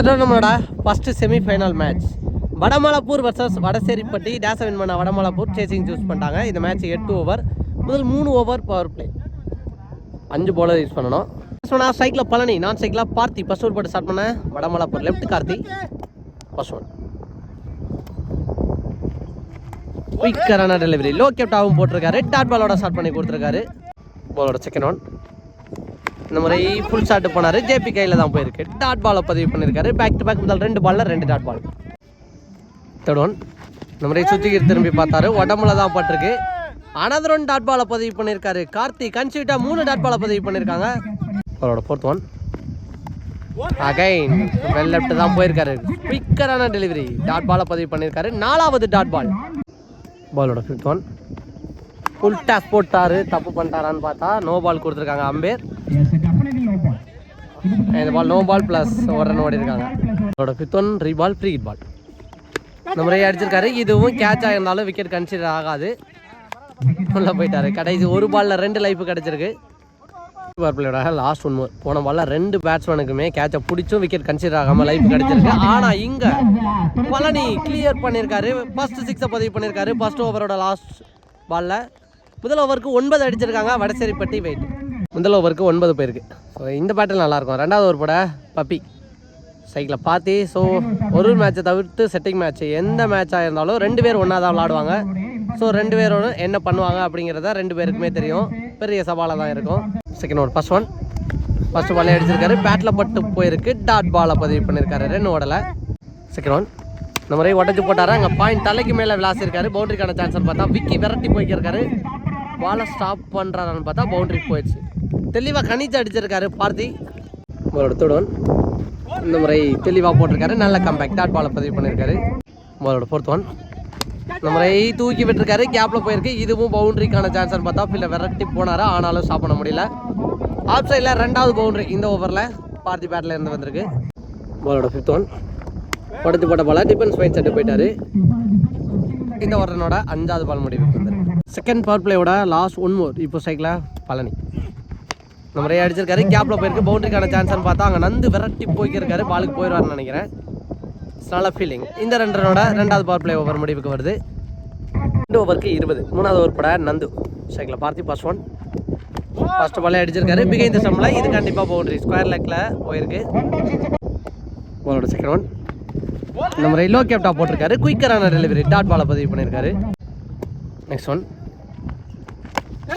கிட்டத்தட்ட நம்மளோட first semifinal match Vadamalapur versus Vadaseripatti. டேச win பண்ண வடமலப்பூர் சேசிங் சூஸ் பண்ணிட்டாங்க. இந்த மேட்ச் எட்டு ஓவர் முதல் மூணு ஓவர் பவர் பிளே அஞ்சு பவுலர் யூஸ் பண்ணணும். சொன்னால் சைக்கிளில் பழனி நான் சைக்கிளாக பார்த்தி ஃபர்ஸ்ட் ஓவர் போட்டு ஸ்டார்ட் பண்ணேன் Vadamalapur. Left Karthi first one குயிக்கரான delivery low கேப்டாவும் போட்டிருக்காரு. டாட் பாலோட ஸ்டார்ட் பண்ணி கொடுத்துருக்காரு. பாலோட செகண்ட் ஒன் இந்த முறை ஃபுல் ஷாட் போனார். ஜேபி கையில் தான் போயிருக்கு. டாட் பாலை பதிவு பண்ணியிருக்காரு பேக் டு பேக் முதல் ரெண்டு பாலில் ரெண்டு டாட் பால் தேர்ட் ஒன் இந்த முறை சுத்திகர் திரும்பி பார்த்தாரு. உடம்புல தான் பட்டிருக்கு. அனதர் ஒன் டாட் பாலை பதிவு பண்ணியிருக்காரு கார்த்தி கன்சியூட்டா மூணு டாட் பாலை பதிவு பண்ணியிருக்காங்க அவரோட fourth one again well left தான் போயிருக்காரு. குயிக்கரான டெலிவரி டாட் பாலை பதிவு பண்ணியிருக்காரு நாலாவது டாட் பால் பாலோட ஃபிஃப்த் ஒன் ஃபுல் டாஸ் போட்டாரு தப்பு பண்ணிட்டாரான்னு பார்த்தா நோ பால் கொடுத்துருக்காங்க அம்பேர் இந்த பால் நோ பால் ப்ளஸ் ஒரு ரன் ஓடி இருக்காங்க அவரோட fifth one re ball free ball இந்த முறையை அடிச்சிருக்காரு. இதுவும் கேட்ச் ஆகிருந்தாலும் விக்கெட் கன்சிடர் ஆகாது. உள்ளே போயிட்டாரு. கடைசி ஒரு பாலில் ரெண்டு லைஃப் கிடச்சிருக்கு. பிளேயோட லாஸ்ட் ஒன் போன பால்ல ரெண்டு பேட்ஸ்மேனுக்குமே கேட்சை பிடிச்சும் விக்கெட் கன்சிடர் ஆகாமல் லைஃப் கிடைச்சிருக்கு. ஆனால் இங்கே பழனி கிளியர் பண்ணியிருக்காரு ஃபர்ஸ்ட் சிக்ஸை பதிவு பண்ணியிருக்காரு ஃபர்ஸ்ட் ஓவரோட லாஸ்ட் பாலில் முதல் ஓவருக்கு ஒன்பது அடிச்சிருக்காங்க. வடசேரிப்பட்டி வெயிட் முதல் ஓவருக்கு ஒன்பது போயிருக்கு. ஸோ இந்த பேட்டில் நல்லாயிருக்கும். ரெண்டாவது ஓவர் போட பப்பி. சைக்கிளை பார்த்து ஸோ ஒரு மேட்சை தவிர்த்து செட்டிங் மேட்ச் எந்த மேட்சாக இருந்தாலும் ரெண்டு பேர் ஒன்றா தான் விளாடுவாங்க. ஸோ ரெண்டு பேரோட என்ன பண்ணுவாங்க அப்படிங்கிறத ரெண்டு பேருக்குமே தெரியும். பெரிய சவாலாக தான் இருக்கும். Second over first one first பாலே அடிச்சிருக்காரு. பேட்டில் பட்டு போயிருக்கு. டாட் பாலை பதிவு பண்ணியிருக்காரு ரெண்டு ஓடலை. செகண்ட் ஒன் இந்த முறை உடஞ்சி போட்டார். அங்கே பாயிண்ட் தலைக்கு மேலே விளாசிருக்காரு. பவுண்டரிக்கான சான்ஸ் பார்த்தா விக்கி விரட்டி போய்க்கிருக்காரு. பாலை ஸ்டாப் பண்ணுறாரான்னு பார்த்தா பவுண்ட்ரி போயிடுச்சு. தெளிவாக கணிச்சு அடிச்சிருக்காரு பார்த்தி. உங்களோட தொடன் இந்த முறை தெளிவாக போட்டிருக்காரு நல்ல கம்பேக் டாட் பாலை பதிவு பண்ணியிருக்காரு. உங்களோட ஃபோர்த் ஒன் இந்த முறை தூக்கி விட்டுருக்காரு கேப்பில் போயிருக்கு. இதுவும் பவுண்டரிக்கான சான்ஸ்னு பார்த்தா பிள்ளை விரட்டி போனார் ஆனாலும் ஸ்டாப் பண்ண முடியல. ஆஃப் சைடில் ரெண்டாவது பவுண்டரி இந்த ஓவரில் பார்த்தி பேட்டில் இருந்து வந்திருக்கு. முதலோட ஃபிஃப்த் ஒன் படுத்து போட்ட பால டிஃபென்ஸ் மைண்ட் செட்டு போயிட்டாரு. இந்த ஓவரனோட அஞ்சாவது பால் முடிவுக்கு செகண்ட் பவர் பிளேயோட லாஸ்ட் ஒன் மோர் இப்போ சைக்கிளா பழனி. நம்ம நிறைய அடிச்சிருக்காரு. கேப்ல போயிருக்கு. பவுண்டரிக்கான சான்ஸ்னு பார்த்தா அங்கே நந்து விரட்டி போய்க்கிருக்காரு. பாலுக்கு போயிடுவார்னு நினைக்கிறேன். நல்ல ஃபீலிங் இந்த ரெண்டு ரனோட ரெண்டாவது பவர் பிளே ஓவர் முடிவுக்கு வருது. ரெண்டு ஓவருக்கு இருபது. மூணாவது ஓவர் பட நந்து. சைக்கிளை பார்த்தி ஃபர்ஸ்ட் ஒன் ஃபர்ஸ்ட் பாலே அடிச்சிருக்காரு. பிகைந்த சம்பளம் இது கண்டிப்பாக பவுண்டரி ஸ்கொயர் லெக்கில் போயிருக்கு. பாலோட செகண்ட் ஒன் இந்த முறை லோ கேப்டா போட்டிருக்காரு. குயிக்கரான டெலிவரி டாட் பாலை பதிவு பண்ணியிருக்காரு. நெக்ஸ்ட் ஒன்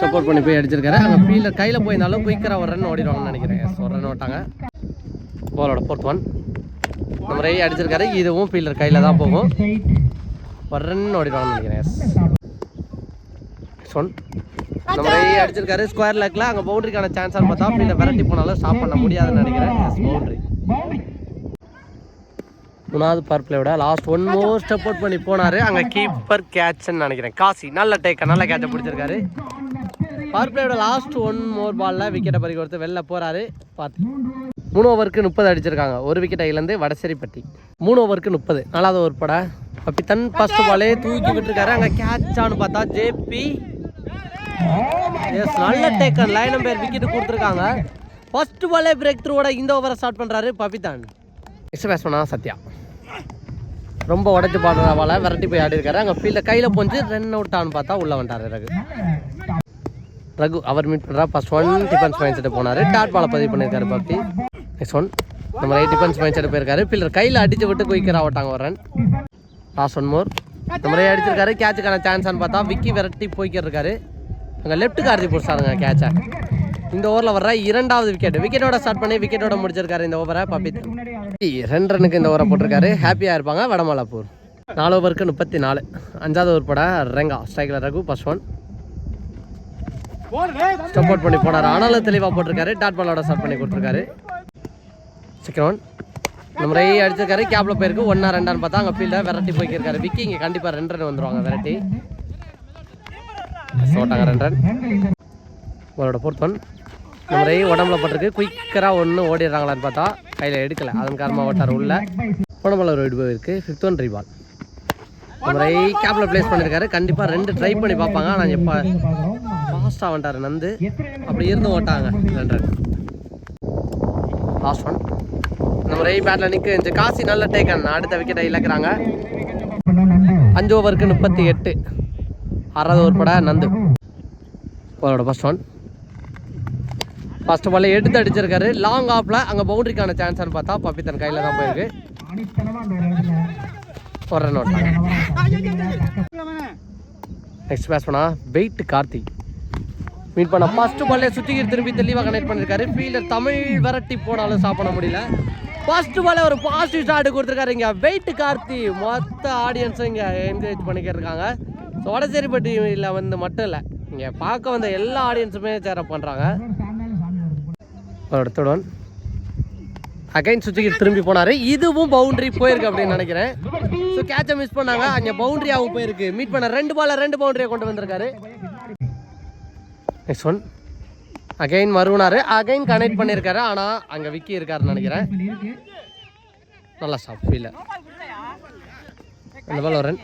சப்போர்ட் பண்ணி போய் அடிச்சிருக்காரு. அங்கே ஃபீல்டர் கையில் போயிருந்தாலும் குயிக்கராக ஒரு ரன் ஓடிடுவாங்கன்னு நினைக்கிறேன். ஒரு ரன் ஓட்டாங்க. பாலோட ஃபோர்த் ஒன் நம்ம முறை அடிச்சிருக்காரு. இதுவும் ஃபீல்டர் கையில் தான் போகும். ஒரு ரன் ஓடிடுவாங்கன்னு நினைக்கிறேன். எஸ் ஒன் நம்ம முறை அடிச்சிருக்காரு. ஸ்கொயர் லெக்கில் அங்கே பவுண்டரிக்கான சான்ஸான்னு பார்த்தா ஃபீல்டர் விரட்டி போனாலும் ஸ்டாப் பண்ண முடியாதுன்னு நினைக்கிறேன். பவுண்டரி மூணாவது பவர் விட last one more step out பண்ணி போனாரு. அங்கே கீப்பர் கேட்ச்னு நினைக்கிறேன். காசி நல்ல டேக்க நல்ல கேட்சை பிடிச்சிருக்காரு. பவர் பிளேயோட லாஸ்ட் ஒன் மோர் பால்ல விக்கெட்டை பறி கொடுத்து வெளில போறாரு பார்த்து மூணு ஓவருக்கு முப்பது அடிச்சிருக்காங்க. ஒரு விக்கெட் இழந்து வடசேரிப்பட்டி. மூணு ஓவருக்கு முப்பது. நாலாவது ஓவர் பட. அப்படி தன் ஃபர்ஸ்ட் பாலே தூக்கி விட்டுருக்காரு. அங்கே கேட்சான்னு பார்த்தா ஜேபி. எஸ் நல்ல டேக்கன் லைன் நம்பர் விக்கெட் கொடுத்துருக்காங்க. ஃபர்ஸ்ட் பாலே பிரேக் த்ரூவோட இந்த ஓவரை ஸ்டார்ட் பண்ணுறாரு பபிதான். நெக்ஸ்ட் பேட்ஸ்மனா சத்யா. ரொம்ப உடச்சி பாடுற பால விரட்டி போய் ஆடி இருக்காரு அங்கே ஃபீல்டில் கையில் போஞ்சு ரன் அவுட் ஆன்னு பார்த்தா உள்ள வந்துட்டார் ரகு. ரகு அவர் மீட் பண்ணுறா first one defence mind set போனார். டாட் பாலை பதிவு பண்ணியிருக்காரு பக்தி நெக்ஸ்ட் ஒன் இந்த மாதிரி டிஃபென்ஸ் மைண்ட் செட்டு போயிருக்காரு. ஃபீல்டர் கையில் அடிச்சு விட்டு குயிக்கர் ஆகட்டாங்க ஒரு ரன் லாஸ்ட் ஒன் மோர் இந்த மாதிரி அடிச்சிருக்காரு. கேட்சுக்கான சான்ஸ்னு பார்த்தா விக்கி விரட்டி போய்க்கிட்டு இருக்காரு அங்கே லெஃப்ட் கார்த்தி பிடிச்சாருங்க கேட்சை இந்த ஓவரில் வர்ற இரண்டாவது விக்கெட் விக்கெட்டோட ஸ்டார்ட் பண்ணி விக்கெட்டோட முடிச்சிருக்காரு இந்த ஓவரை பபித் ரெண்டு ரன்னுக்கு இந்த ஓவரை போட்டிருக்காரு. ஹாப்பியாக இருப்பாங்க வடமலாப்பூர். நாலு ஓவருக்கு முப்பத்தி நாலு. அஞ்சாவது ஓவர் பட ரெங்கா. ஸ்ட்ரைக்கில் ரகு ஃபர்ஸ்ட் ஒன் சப்போர்ட் பண்ணி போனார். ஆனாலும் தெளிவாக போட்டிருக்காரு. டாட் பாலோட ஸ்டார்ட் பண்ணி கொடுத்துருக்காரு. சிக்கன் ஒன் இந்த அடிச்சிருக்காரு. கேப்ல போயிருக்கு. ஒன்னா ரெண்டான்னு பார்த்தா அங்கே ஃபீல்டர் விரட்டி போய்க்கிருக்காரு. விக்கி இங்கே கண்டிப்பாக ரெண்டு ரன் வந்துருவாங்க. விரட்டி. சோட்டாங்க ரெண்டு ரன் உங்களோட ஃபோர்த் ஒன் இந்த முறை உடம்புல போட்டிருக்கு. குயிக்கராக ஒன்று ஓடிடுறாங்களான்னு பார்த்தா கையில் எடுக்கலை. அதன் காரணமாக ஓட்டார் உள்ள. உடம்புல ஒரு விடுபோ இருக்குது ஃபிஃப்த் ஒன் ரீபால் நம்ம முறை கேப்பில் ப்ளேஸ் பண்ணியிருக்காரு கண்டிப்பாக ரெண்டு ட்ரை பண்ணி பார்ப்பாங்க. ஆனால் எப்போ ஃபாஸ்ட்டாக வந்துட்டார் நந்து. அப்படி இருந்து ஓட்டாங்க. ரெண்டு லாஸ்ட் ஒன் நம்ம ரெய் பேட்டில் நிற்க காசி நல்ல டேக்கன் அடுத்த விக்கெட்டை இழக்கிறாங்க. அஞ்சு ஓவருக்கு முப்பத்தி எட்டு. ஆறாவது ஓவர் பட நந்து. அவரோட ஃபஸ்ட் ஒன் ஃபர்ஸ்ட் பால் எடுத்து அடிச்சிருக்காரு. லாங் ஆஃபில் அங்கே பவுண்டரிக்கான சான்ஸ்னு பார்த்தா பப்பித்தன் கையில் தான் போயிருக்கு. ஒரு ரன் நெக்ஸ்ட் பேட்ஸ்மேனா வெயிட் கார்த்திக் மீட் பண்ண ஃபர்ஸ்ட் பால்லே சுத்திகர் திருப்பி தெளிவாக கனெக்ட் பண்ணிருக்காரு. ஃபீல்டர் தமிழ் விரட்டி போனாலும் ஸ்டாப் பண்ண முடியல. ஃபர்ஸ்ட் பால்ல ஒரு பாசிட்டிவ் ஷாட் கொடுத்துருக்காரு இங்கே. வெயிட் கார்த்தி மொத்த ஆடியன்ஸும் இங்கே என்கரேஜ் பண்ணிக்கிட்டு இருக்காங்க. ஸோ வடசேரிப்பட்டியில் வந்து மட்டும் இல்லை இங்கே பார்க்க வந்த எல்லா ஆடியன்ஸுமே சேரப் பண்ணுறாங்க அடுத்த அகைன் சுவிட்சுக்கு திரும்பி போனார். இதுவும் பவுண்டரி போயிருக்கு அப்படின்னு நினைக்கிறேன். ஸோ கேட்சை மிஸ் பண்ணாங்க. அங்கே பவுண்டரியாகவும் போயிருக்கு. மீட் பண்ண ரெண்டு பாலில் ரெண்டு பவுண்டரியை கொண்டு வந்திருக்காரு. நெக்ஸ்ட் ஒன் அகைன் மறுனாரு அகைன் கனெக்ட் பண்ணியிருக்காரு ஆனால் அங்கே விக்கி இருக்காருன்னு நினைக்கிறேன். நல்லா ஸ்டாப் ஃபீல் அந்த பால் வரேன்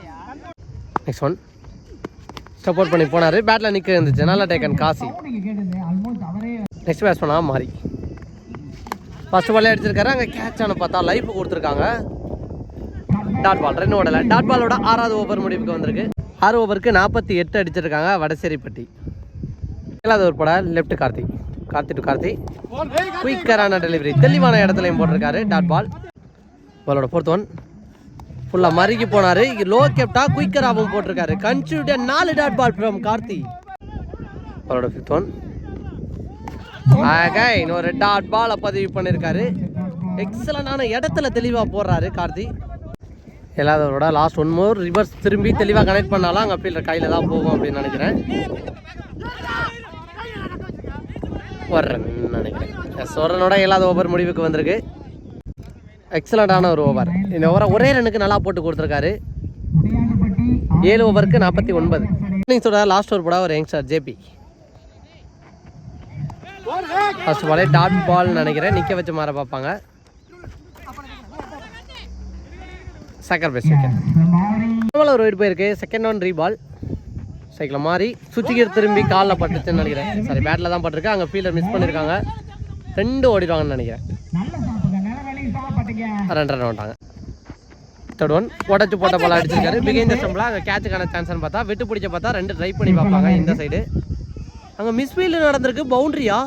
நெக்ஸ்ட் ஒன் சப்போர்ட் பண்ணி போனார். பேட்டில் நிற்க இருந்துச்சு. நல்லா டேக்கன் காசி. நெக்ஸ்ட் பேட்ஸ் பண்ணால் மாறி. ஃபஸ்ட் பாலே அடிச்சிருக்காரு. அங்கே கேட்ச் ஆன பார்த்தா லைஃப் கொடுத்துருக்காங்க. டாட் பால் ரெண்டு ஓடலை. டாட் பாலோட ஆறாவது ஓவர் முடிவுக்கு வந்திருக்கு. ஆறு ஓவருக்கு நாற்பத்தி எட்டு அடிச்சிருக்காங்க. வடசேரிப்பட்டி. ஏழாவது ஒரு படம் லெஃப்ட் கார்த்தி கார்த்தி டு கார்த்தி குயிக்கரான டெலிவரி தெளிவான இடத்துலையும் போட்டிருக்காரு டாட் பால் பாலோட ஃபோர்த் ஒன் ஃபுல்லாக மறுக்கி போனார். லோ கேப்டா குயிக்கராகவும் போட்டிருக்காரு. கன்சியூட்டிய நாலு டாட் பால் ஃப்ரம் கார்த்தி பாலோட ஃபிஃப்த் ஒன் ஆக இன்னொரு டாட் பாலை பதிவு பண்ணியிருக்காரு எக்ஸலண்டான இடத்துல தெளிவாக போடுறாரு கார்த்தி எல்லாத்தோட லாஸ்ட் ஒன் மோர் ரிவர்ஸ் திரும்பி தெளிவாக கனெக்ட் பண்ணாலும் அங்கே ஃபீல்டர் கையில் தான் போகும் அப்படின்னு நினைக்கிறேன். ஒரு நினைக்கிறேன். சொரனோட இல்லாத ஏழாவது ஓவர் முடிவுக்கு வந்திருக்கு. எக்ஸலண்ட்டான ஒரு ஓவர் இந்த ஓவரை ஒரே ரனுக்கு நல்லா போட்டு கொடுத்துருக்காரு. ஏழு ஓவருக்கு நாற்பத்தி ஒன்பது. இன்னிங்ஸோட லாஸ்ட் ஓவர் போட ஒரு யங்ஸ்டர் ஜேபி ஃபர்ஸ்ட் பாலே டாட் பால் நினைக்கிறேன். நிற்க வச்சு மாற பார்ப்பாங்க. செகண்ட் பேஸ் விக்கெட் ஒரு வீடு போயிருக்கு. செகண்ட் ஒன் ரீபால் சைக்கிளை மாறி சுற்றிக்கிட்டு திரும்பி காலில் பட்டுச்சுன்னு நினைக்கிறேன். சாரி பேட்டில் தான் பட்டிருக்கு. அங்கே ஃபீல்டர் மிஸ் பண்ணியிருக்காங்க ரெண்டு ஓடிடுவாங்கன்னு நினைக்கிறேன். ரெண்டு ரன் ஓட்டாங்க தேர்ட் ஒன் உடச்சு போட்ட பால் அடிச்சிருக்காரு. பிகைந்த ஸ்டம்பில் அங்கே கேட்சுக்கான சான்ஸ்னு பார்த்தா விட்டு பிடிச்ச பார்த்தா ரெண்டு ட்ரை பண்ணி பார்ப்பாங்க இந்த சைடு அங்கே மிஸ்ஃபீல்டு நடந்திருக்கு. பவுண்டரியா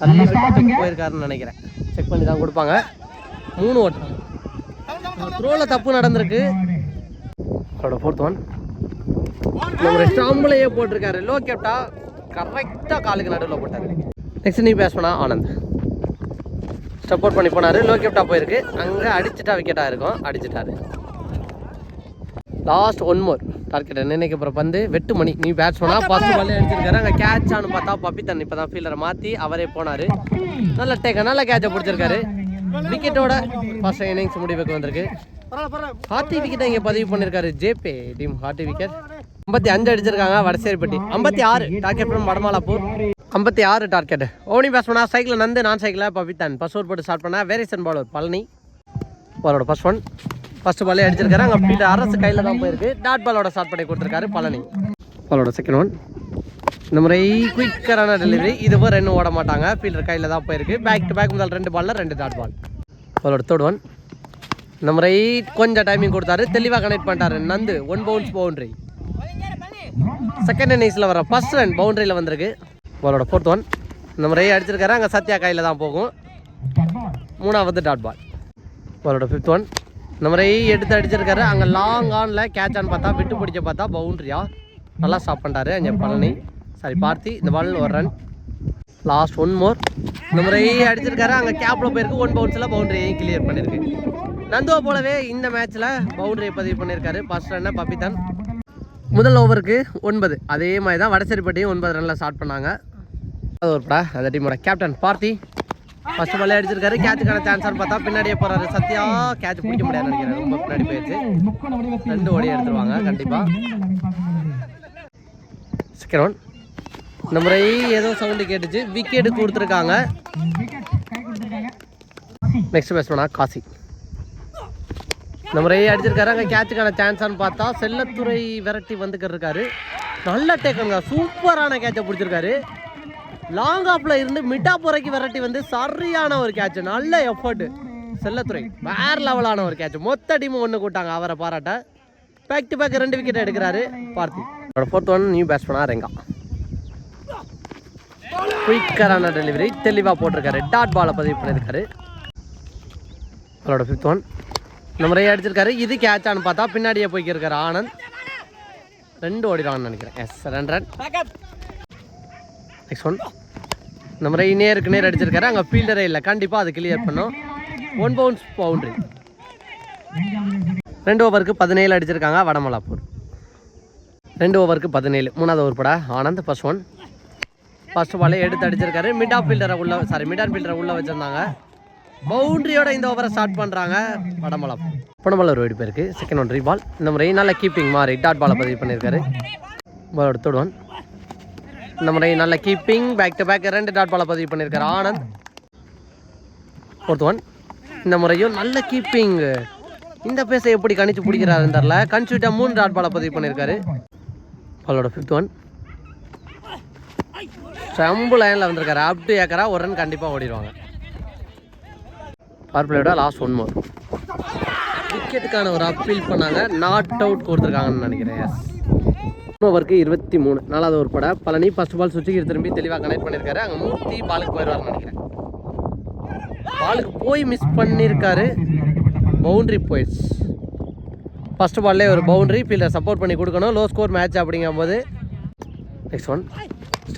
தள்ளி போயிருக்காருன்னு நினைக்கிறேன். செக் பண்ணி தான் கொடுப்பாங்க. மூணு ஓட்டம் த்ரோவில் தப்பு நடந்திருக்கு. அதோட ஃபோர்த் ஒன் நம்ம ஸ்டாம்பிளையே போட்டிருக்காரு. லோ கேப்டா கரெக்டாக காலுக்கு நடுவில் போட்டார். நெக்ஸ்ட் நீ பண்ணா ஆனந்த். சப்போர்ட் பண்ணி போனார். லோ கேப்டா போயிருக்கு. அங்கே அடிச்சுட்டா விக்கெட்டாக இருக்கும். அடிச்சிட்டாரு. லாஸ்ட் ஒன் மோர் டார்கெட் நினைக்க போகிற பந்து. வெட்டு மணி. நீ பேட்ஸ்மனா ஃபர்ஸ்ட் பாலே அடிச்சிருக்காரு. அங்கே கேட்ச் ஆனு பார்த்தா பப்பித்தன் இப்போ தான் ஃபீல்டரை மாற்றி அவரே போனார். நல்ல டேக்க நல்ல கேட்சை பிடிச்சிருக்காரு. விக்கெட்டோட ஃபர்ஸ்ட் இன்னிங்ஸ் முடிவுக்கு வந்திருக்கு. ஹார்டி விக்கெட்டை இங்கே பதிவு பண்ணியிருக்காரு ஜேபே டீம் ஹார்டி விக்கெட் ஐம்பத்தி அஞ்சு அடிச்சிருக்காங்க வடசேரிப்பட்டி ஐம்பத்தி ஆறு டார்கெட் ஃப்ரம் வடமாலாப்பூர். ஐம்பத்தி ஆறு டார்கெட் ஓனி பேட்ஸ்மனா சைக்கிள் நந்து நான் சைக்கிளில் பவித்தான் பஸ் ஓவர் போட்டு ஸ்டார்ட் பண்ண வேரியேஷன் பாலர் பழனி. அவரோட ஃபர்ஸ்ட் ஒன் ஃபர்ஸ்ட் பாலே அடிச்சிருக்காரு. அங்கே பீட்டர் அரசு கையில் தான் போயிருக்கு. டாட் பாலோட ஸ்டார்ட் பண்ணி கொடுத்துருக்காரு பழனி. பாலோட செகண்ட் ஒன் இந்த முறை குயிக்கரான டெலிவரி இதுவும் ரெண்டு ஓட மாட்டாங்க. ஃபீல்டர் கையில் தான் போயிருக்கு. பேக் டு பேக் முதல் ரெண்டு பாலில் ரெண்டு டாட் பால் பாலோட தேர்ட் ஒன் இந்த முறை கொஞ்சம் டைமிங் கொடுத்தாரு. தெளிவாக கனெக்ட் பண்ணிட்டாரு. Nandu one bounce boundary second இன்னிங்ஸில் வர ஃபர்ஸ்ட் ரன் பவுண்டரியில் வந்திருக்கு. பாலோட ஃபோர்த் ஒன் இந்த முறை அடிச்சிருக்காரு. அங்கே சத்யா கையில் தான் போகும். மூணாவது டாட் பால் பாலோட ஃபிஃப்த் ஒன் இந்த முறை எடுத்து அடிச்சிருக்காரு. அங்கே லாங் ஆனில் கேட்ச் ஆன் பார்த்தா விட்டு பிடிச்ச பார்த்தா பவுண்ட்ரியா நல்லா ஸ்டாப் பண்ணிட்டாரு. அங்கே பழனி. சாரி பார்த்தி. இந்த பால் ஒரு ரன் லாஸ்ட் ஒன் மோர் இந்த முறை அடிச்சிருக்காரு. அங்கே கேப்பில் போயிருக்கு. ஒன் பவுன்ஸில் பவுண்டரியையும் கிளியர் பண்ணியிருக்கு நந்துவா போலவே இந்த மேட்ச்சில் பவுண்டரியை பதிவு பண்ணியிருக்காரு. ஃபர்ஸ்ட் ரன்னை பப்பித்தான் முதல் ஓவருக்கு ஒன்பது. அதே மாதிரி தான் வடசேரிப்பட்டியும் ஒன்பது ரனில் ஸ்டார்ட் பண்ணாங்க. அது ஒரு படா. அந்த டீமோட கேப்டன் பார்த்தி. ஃபர்ஸ்ட் பாலே அடிச்சிருக்காரு. கேட்சுக்கான சான்ஸ்னு பார்த்தா பின்னாடியே போறாரு. சத்யா கேட்ச் பிடிக்க முடியாது நினைக்கிறேன். ரொம்ப பின்னாடி போயிடுச்சு ரெண்டு ஓடி எடுத்துருவாங்க கண்டிப்பா. செகண்ட் ஒன் இந்த முறை ஏதோ சவுண்டு கேட்டுச்சு. விக்கெட் கொடுத்துருக்காங்க. நெக்ஸ்ட் பேட்ஸ்மேனா காசி. நம்ம முறை அடிச்சிருக்காரு. அங்கே கேட்சுக்கான சான்ஸான்னு பார்த்தா செல்லத்துறை விரட்டி வந்துக்கிட்டு இருக்காரு நல்ல டேக்கங்க சூப்பரான கேட்சை பிடிச்சிருக்காரு. லாங் ஆப்பில் இருந்து மிட்டா விரட்டி வந்து சரியான ஒரு கேட்ச் நல்ல எஃபர்ட்டு செல்லத்துறை வேற லெவலான ஒரு கேட்ச் மொத்த டீமும் ஒன்று கூட்டாங்க. அவரை பாராட்ட. பேக் டு பேக் ரெண்டு விக்கெட் எடுக்கிறாரு பார்த்தி. ஃபோர்த் ஒன் நியூ பேட்ஸ்மனாக ரெங்கா. குயிக்கரான டெலிவரி தெளிவாக போட்டிருக்காரு. டாட் பாலை பதிவு பண்ணியிருக்காரு. அவரோட ஃபிஃப்த் ஒன் இந்த முறையை அடிச்சிருக்காரு. இது கேட்சான்னு பார்த்தா பின்னாடியே போய்க்கிருக்காரு ஆனந்த். ரெண்டு ஓடிடுவான்னு நினைக்கிறேன். எஸ் ரெண்டு ரன் நெக்ஸ்ட் ஒன் இந்த முறை நேருக்கு நேர் அடிச்சிருக்காரு. அங்கே ஃபீல்டரே இல்லை. கண்டிப்பாக அது கிளியர் பண்ணும். ஒன் பவுன்ஸ் பவுண்ட்ரி ரெண்டு ஓவருக்கு பதினேழு அடிச்சிருக்காங்க வடமலாப்பூர். ரெண்டு ஓவருக்கு பதினேழு. மூணாவது ஓவர் பட. ஆனந்த் ஃபர்ஸ்ட் ஒன் ஃபர்ஸ்ட் பாலே எடுத்து அடிச்சிருக்காரு. மிட் ஆஃப் ஃபீல்டரை உள்ள சாரி மிட் ஆஃப் ஃபீல்டரை உள்ளே வச்சுருந்தாங்க. பவுண்டரியோட இந்த ஓவரை ஸ்டார்ட் பண்ணுறாங்க படமலம் பொன்னமலூர் ஓடி போயிருக்கு. செகண்ட் ஒன் பால் இந்த முறை நல்ல கீப்பிங் மாறி டாட் பாலை பதிவு பண்ணியிருக்காரு. பாலோட தேர்ட் இந்த முறை நல்ல கீப்பிங் பேக் டு பேக் ரெண்டு டாட் பாலை பதிவு பண்ணியிருக்காரு ஆனந்த். ஒருத்தவன் ஒன் இந்த முறையும் நல்ல கீப்பிங் இந்த பேச எப்படி கணிச்சு பிடிக்கிறாருன்னு தெரில கன்சியூட்டா மூணு டாட் பாலை பதிவு பண்ணியிருக்காரு. பாலோட ஃபிஃப்த் ஒன் ஸ்டம்பு லைனில் வந்திருக்காரு. அப் டு ஏக்கரா ஒரு ரன் கண்டிப்பாக ஓடிடுவாங்க. பவர் லாஸ்ட் ஒன் மோர் விக்கெட்டுக்கான ஒரு அப்பீல் பண்ணாங்க. நாட் அவுட் கொடுத்துருக்காங்கன்னு நினைக்கிறேன். எஸ் ஓவருக்கு இருபத்தி மூணு. நாலாவது ஒரு பட பழனி ஃபர்ஸ்ட் பால் சுவிட்சுக்கு திரும்பி தெளிவாக கனெக்ட் பண்ணியிருக்காரு. அங்கே மூர்த்தி பாலுக்கு போயிடுவார்னு நினைக்கிறேன். பாலுக்கு போய் மிஸ் பண்ணியிருக்காரு. பவுண்ட்ரி போயிடுச்சு ஃபர்ஸ்ட் பால்லே ஒரு பவுண்ட்ரி ஃபீல்டர் சப்போர்ட் பண்ணி கொடுக்கணும். லோ ஸ்கோர் மேட்ச் அப்படிங்கும்போது. நெக்ஸ்ட் ஒன்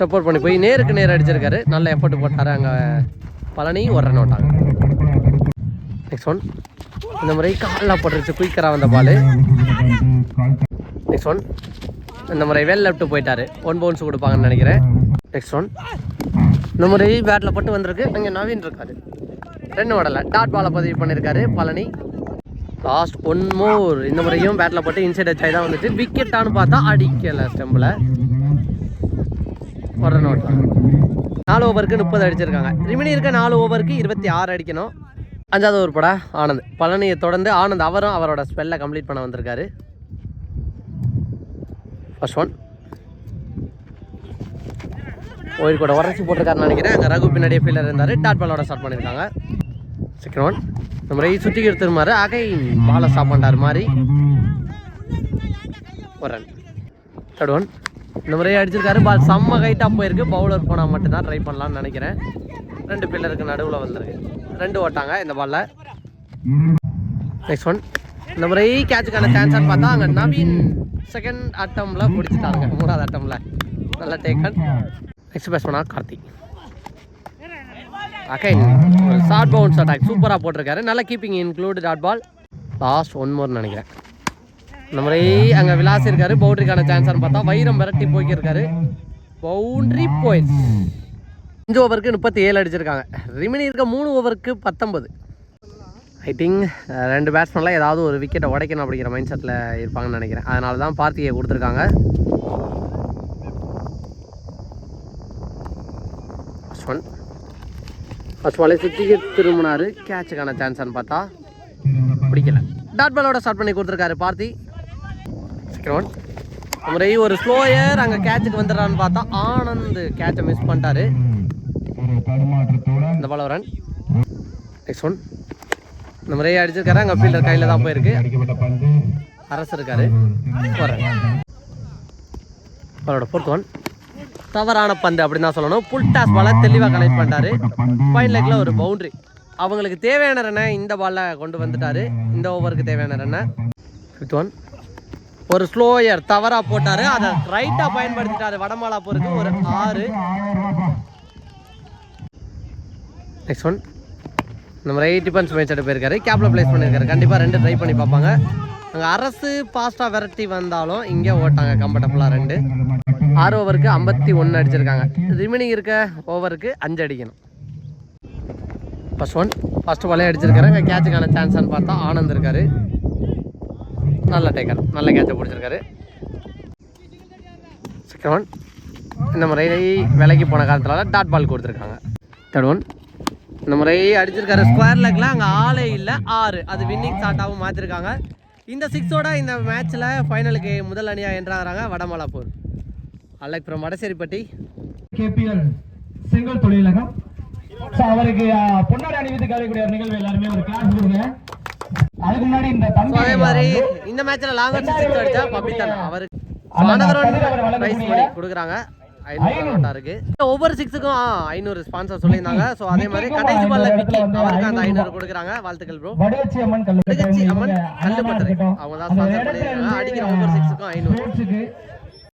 சப்போர்ட் பண்ணி போய் நேருக்கு நேர் அடிச்சிருக்காரு. நல்ல எஃபர்ட் போட்டார் அங்கே பழனி ஒரு ரன் ஓட்டாங்க நெக்ஸ்ட் ஒன் இந்த முறை காலில் போட்டுருச்சு குயிக்கராக வந்த பால். நெக்ஸ்ட் ஒன் இந்த முறை வெல் லெஃப்ட் போயிட்டாரு. ஒன் பவுன்ஸ் கொடுப்பாங்கன்னு நினைக்கிறேன். நெக்ஸ்ட் ஒன் இந்த முறை பேட்டில் பட்டு வந்திருக்கு. அங்கே நவீன் இருக்காரு. ரெண்டு ஓடலை. டாட் பாலை பதிவு பண்ணியிருக்காரு பழனி. லாஸ்ட் ஒன் மோர் இந்த முறையும் பேட்டில் போட்டு இன்சைட் அச்சாய் தான் வந்துச்சு. விக்கெட்டானு பார்த்தா அடிக்கலை ஸ்டெம்பில் ஒரு ரன் நாலு ஓவருக்கு முப்பது அடிச்சிருக்காங்க. ரிமினி இருக்க நாலு ஓவருக்கு இருபத்தி ஆறு அடிக்கணும். அஞ்சாவது ஒரு படம் ஆனந்த். பழனியை தொடர்ந்து ஆனந்த் அவரும் அவரோட ஸ்பெல்லை கம்ப்ளீட் பண்ண வந்திருக்காரு. ஃபர்ஸ்ட் ஒன் ஓயில் உடச்சி போட்டிருக்காருன்னு நினைக்கிறேன். அங்கே ரகு பின்னாடியே ஃபீல்டர் இருந்தார். டாட் பாலோட ஸ்டார்ட் பண்ணியிருக்காங்க செகண்ட் ஒன் இந்த முறை சுற்றி எடுத்துருமாரு அகை பாலை ஸ்டாப் மாதிரி ஒரு ரன் தேர்ட் ஒன் இந்த முறையே அடிச்சிருக்காரு. பால் செம்ம ஹைட்டாக போயிருக்கு. பவுலர் போனால் மட்டும்தான் ட்ரை பண்ணலான்னு நினைக்கிறேன். ரெண்டு பில்லருக்கு நடுவில் வந்திருக்கு. ரெண்டு ஓட்டாங்க இந்த பாலில் நெக்ஸ்ட் ஒன் இந்த முறை கேட்சுக்கான சான்ஸ்னு பார்த்தா அங்கே நவீன் செகண்ட் அட்டம்ல பிடிச்சிட்டாங்க மூணாவது அட்டம்ல நல்ல டேக்கன் நெக்ஸ்ட் பேட்ஸ்மனா கார்த்திக். அகைன் ஒரு ஷார்ட் பவுன்ஸ் அட்டாக் சூப்பராக போட்டிருக்காரு. நல்ல keeping include dot ball last one more நினைக்கிறேன். இந்த முறை அங்கே விளாசி இருக்காரு பவுண்டரிக்கான சான்ஸ்னு பார்த்தா வைரம் விரட்டி போய்க்கிருக்காரு பவுண்ட்ரி போயிடுச்சு அஞ்சு ஓவருக்கு முப்பத்தி ஏழு அடிச்சிருக்காங்க. ரிமினி இருக்க மூணு ஓவருக்கு பத்தொம்பது ஐ திங்க் ரெண்டு பேட்ஸ்மேன்லாம் ஏதாவது ஒரு விக்கெட்டை உடைக்கணும் அப்படிங்கிற மைண்ட் செட்டில் இருப்பாங்கன்னு நினைக்கிறேன். அதனால தான் பார்த்திகை கொடுத்துருக்காங்க. ஃபர்ஸ்ட் ஒன் ஃபர்ஸ்ட் பாலே சுற்றிக்கு திரும்பினார். கேட்சுக்கான சான்ஸ்னு பார்த்தா பிடிக்கல. டாட் பாலோட ஸ்டார்ட் பண்ணி கொடுத்துருக்காரு பார்த்தி. செகண்ட் ஒன் முறை ஒரு ஸ்லோயர் அங்கே கேட்சுக்கு வந்துடுறான்னு பார்த்தா ஆனந்த் கேட்சை மிஸ் பண்ணிட்டாரு. இந்த பால் ரன் நெக்ஸ்ட் ஒன் இந்த முறையை அடிச்சிருக்காரு. அங்கே ஃபீல்டர் கையில் தான் போயிருக்கு. அரசு இருக்காரு. போகிறேன் அவரோட ஃபோர்த் ஒன் தவறான பந்து அப்படின்னு தான் சொல்லணும். புல் டாஸ் பாலை தெளிவாக கனெக்ட் பண்ணிட்டாரு. ஃபைன் லெக்கில் ஒரு பவுண்டரி அவங்களுக்கு தேவையான ரன்னை இந்த பாலில் கொண்டு வந்துட்டாரு. இந்த ஓவருக்கு தேவையான ரன்னை ஃபிஃப்த் ஒன் ஒரு ஸ்லோயர் தவறாக போட்டார். அதை ரைட்டாக பயன்படுத்திட்டாரு. வடமாலாப்பூருக்கு ஒரு ஆறு. நெக்ஸ்ட் ஒன் நம்ம ரைட் டிஃபன்ஸ் மேட்ச் போயிருக்காரு. கேப்பில் ப்ளேஸ் பண்ணியிருக்காரு கண்டிப்பாக ரெண்டு ட்ரை பண்ணி பார்ப்பாங்க. அங்கே அரசு ஃபாஸ்ட்டாக விரட்டி வந்தாலும் இங்கே ஓட்டாங்க. கம்ஃபர்டபுளாக ரெண்டு. ஆறு ஓவருக்கு ஐம்பத்தி ஒன்று அடிச்சிருக்காங்க. ரிமைனிங் இருக்க ஓவருக்கு அஞ்சு அடிக்கணும். ஃபஸ்ட் ஒன் ஃபர்ஸ்ட் பாலே அடிச்சிருக்காரு. அங்கே கேட்சுக்கான சான்ஸ்னு பார்த்தா ஆனந்த் இருக்காரு. நல்ல டேக்கர் நல்ல கேட்சை பிடிச்சிருக்காரு. செகண்ட் ஒன் இந்த முறை விலைக்கு போன காலத்தில் டாட் பால் கொடுத்துருக்காங்க. தேர்ட் ஒன் இந்த முறை அடிச்சிருக்காரு. ஸ்கொயர் லெக்கில் அங்கே ஆளே இல்லை. ஆறு. அது வின்னிங் ஷாட்டாகவும் மாற்றிருக்காங்க இந்த சிக்ஸோட இந்த மேட்ச்சில் ஃபைனலுக்கு முதல் அணியாக என்றாகிறாங்க Vadamalapur. Alec from Vadaseripatti. KPL செங்கல் தொழிலகம். So, அவருக்கு பொன்னாடை அணிவித்து கலைக்கூடிய ஒரு நிகழ்வு எல்லாருமே ஒரு கிளாஸ் கொடுங்க அதுக்கு முன்னாடி இந்த ஸோ தம்பி அதே மாதிரி இந்த மேட்ச்ல லாங்கர் சிக்ஸ் அடிச்சா பபித்தன் அவருக்கு பிரைஸ் மணி கொடுக்குறாங்க. ஐநூறு நோட்டா இருக்கு ஒவ்வொரு சிக்ஸுக்கும் ஐநூறு ஸ்பான்சர் சொல்லியிருந்தாங்க ஸோ அதே மாதிரி கடைசி பால்ல விக்கி அவருக்கு அந்த ஐநூறு கொடுக்குறாங்க வாழ்த்துக்கள் ப்ரோ வடிவச்சி அம்மன் கல்லு வடிவச்சி அம்மன் கல்லு பட்டறை. அவங்க தான் sponsor பண்ணிருக்காங்க. அடிக்கிற ஒவ்வொரு six க்கும் 500. ஸ்போர்ட்ஸுக்கு